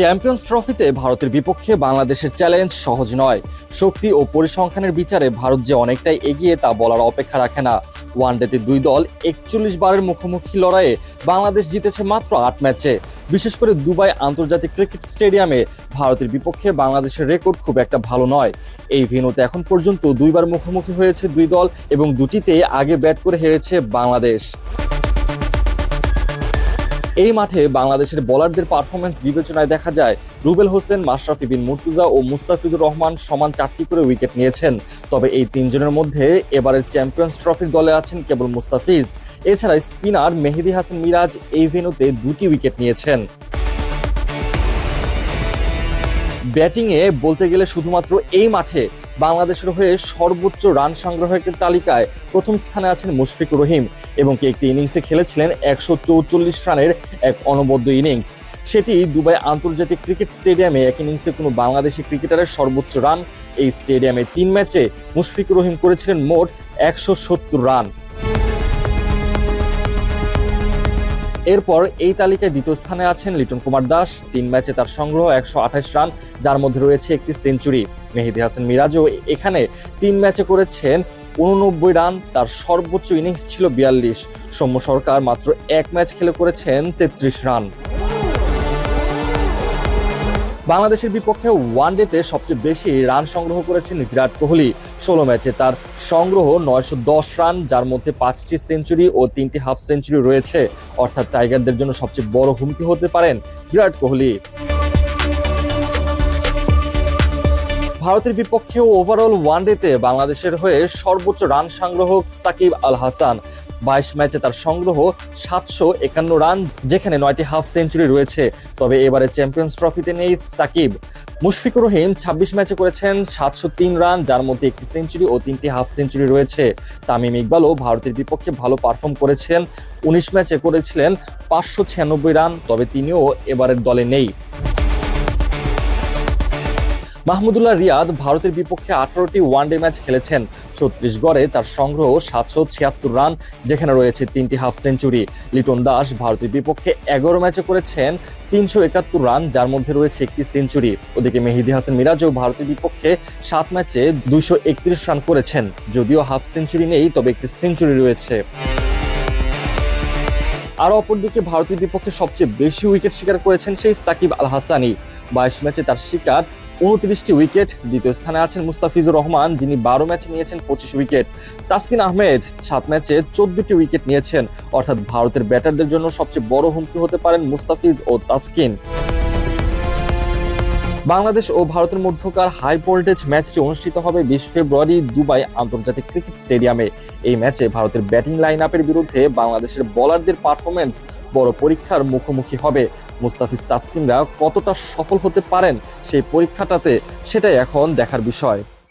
Champions ট্রফিতে ভারতের বিপক্ষে বাংলাদেশের চ্যালেঞ্জ সহজ নয়। শক্তি ও পরিসংখ্যানের বিচারে ভারত যে অনেকটাই এগিয়ে তা বলার অপেক্ষা রাখে না। ওয়ানডেতে দুই দল একচল্লিশ বারের মুখোমুখি লড়াইয়ে বাংলাদেশ জিতেছে মাত্র আট ম্যাচে। বিশেষ করে দুবাই আন্তর্জাতিক ক্রিকেট স্টেডিয়ামে ভারতের বিপক্ষে বাংলাদেশের রেকর্ড খুব একটা ভালো নয়। এই ভেন্যুতে এখন পর্যন্ত দুইবার মুখোমুখি হয়েছে দুই দল এবং দুটিতে আগে ব্যাট করে হেরেছে বাংলাদেশ। এই মাঠে বাংলাদেশের বোলারদের পারফরমেন্স বিবেচনায় দেখা যায়, রুবেল হোসেন, মাশরাফি বিন মুর্তুজা ও মুস্তাফিজুর রহমান সমান চারটি করে উইকেট নিয়েছেন। তবে এই তিনজনের মধ্যে এবারের চ্যাম্পিয়ন্স ট্রফির দলে আছেন কেবল মুস্তাফিজ। এছাড়া স্পিনার মেহেদি হাসান মিরাজ এই ভেনুতে দুটি উইকেট নিয়েছেন। ব্যাটিংয়ে বলতে গেলে শুধুমাত্র এই মাঠে বাংলাদেশের হয়ে সর্বোচ্চ রান সংগ্রহের তালিকায় প্রথম স্থানে আছেন মুশফিকুর রহিম এবং একটি ইনিংসে খেলেছিলেন একশো চৌচল্লিশ রানের এক অনবদ্য ইনিংস। সেটি দুবাই আন্তর্জাতিক ক্রিকেট স্টেডিয়ামে এক ইনিংসে কোনো বাংলাদেশি ক্রিকেটারের সর্বোচ্চ রান। এই স্টেডিয়ামে তিন ম্যাচে মুশফিকুর রহিম করেছিলেন মোট একশো সত্তর রান। এরপর এই তালিকায় দ্বিতীয় স্থানে আছেন লিটন কুমার দাস। তিন ম্যাচে তার সংগ্রহ একশো আঠাশ রান, যার মধ্যে রয়েছে একটি সেঞ্চুরি। মেহেদি হাসান মিরাজও এখানে তিন ম্যাচে করেছেন উননব্বই রান, তার সর্বোচ্চ ইনিংস ছিল বিয়াল্লিশ। সৌম্য সরকার মাত্র এক ম্যাচ খেলে করেছেন তেত্রিশ রান। বাংলাদেশের বিপক্ষে ওয়ানডেতে সবচেয়ে বেশি রান সংগ্রহ করেছেন বিরাট কোহলি। ষোলো ম্যাচে তার সংগ্রহ নয়শো দশ রান যার মধ্যে পাঁচটি সেঞ্চুরি ও তিনটি হাফ সেঞ্চুরি রয়েছে। অর্থাৎ টাইগারদের জন্য সবচেয়ে বড় হুমকি হতে পারেন বিরাট কোহলি। ভারতের বিপক্ষে ওভারঅল ওয়ানডেতে বাংলাদেশের হয়ে সর্বোচ্চ রান সংগ্রহক সাকিব আল হাসান। বাইশ ম্যাচে তার সংগ্রহ সাতশো একান্ন রান, যেখানে নয়টি হাফ সেঞ্চুরি রয়েছে। তবে এবারে চ্যাম্পিয়ন্স ট্রফিতে নেই সাকিব। মুশফিকুর রহিম ছাব্বিশ ম্যাচে করেছেন সাতশো তিন রান, যার মধ্যে একটি সেঞ্চুরি ও তিনটি হাফ সেঞ্চুরি রয়েছে। তামিম ইকবালও ভারতের বিপক্ষে ভালো পারফর্ম করেছেন। উনিশ ম্যাচে করেছিলেন পাঁচশো ছিয়ানব্বই রান, তবে তিনিও এবারের দলে নেই। মাহমুদুল্লাহ রিয়াদ ভারতের বিপক্ষে আঠারোটি ওয়ানডে ম্যাচ খেলেছেন। ছত্রিশ গড়ে তার সংগ্রহ সাতশো ছিয়াত্তর রান, যেখানে রয়েছে তিনটি হাফ সেঞ্চুরি। লিটন দাস ভারতের বিপক্ষে এগারো ম্যাচে করেছেন তিনশো একাত্তর রান, যার মধ্যে রয়েছে একটি সেঞ্চুরি। ওদিকে মেহেদি হাসান মিরাজও ভারতের বিপক্ষে সাত ম্যাচে দুইশো একত্রিশ রান করেছেন, যদিও হাফ সেঞ্চুরি নেই, তবে একটি সেঞ্চুরি রয়েছে। আর অপরদিকে ভারতের বিপক্ষে সবচেয়ে বেশি উইকেট শিকার করেছেন সেই সাকিব আল হাসানি বাইশ ম্যাচে তার শিকার, উনত্রিশটি উইকেট। দ্বিতীয় স্থানে আছেন মুস্তাফিজুর রহমান, যিনি বারো ম্যাচে নিয়েছেন পঁচিশ উইকেট। তাসকিন আহমেদ সাত ম্যাচে চোদ্দটি উইকেট নিয়েছেন। অর্থাৎ ভারতের ব্যাটারদের জন্য সবচেয়ে বড় হুমকি হতে পারেন মুস্তাফিজ ও তাসকিন। বাংলাদেশ ও ভারতের মধ্যকার হাই ভোল্টেজ ম্যাচটি অনুষ্ঠিত হবে বিশ ফেব্রুয়ারি দুবাই আন্তর্জাতিক ক্রিকেট স্টেডিয়ামে এই ম্যাচে ভারতের ব্যাটিং লাইন আপের বিরুদ্ধে বাংলাদেশের বোলারদের পারফরমেন্স বড় পরীক্ষার মুখোমুখি হবে। মুস্তাফিজ তাসকিনরা কতটা সফল হতে পারেন সেই পরীক্ষাটাতে সেটাই এখন দেখার বিষয়।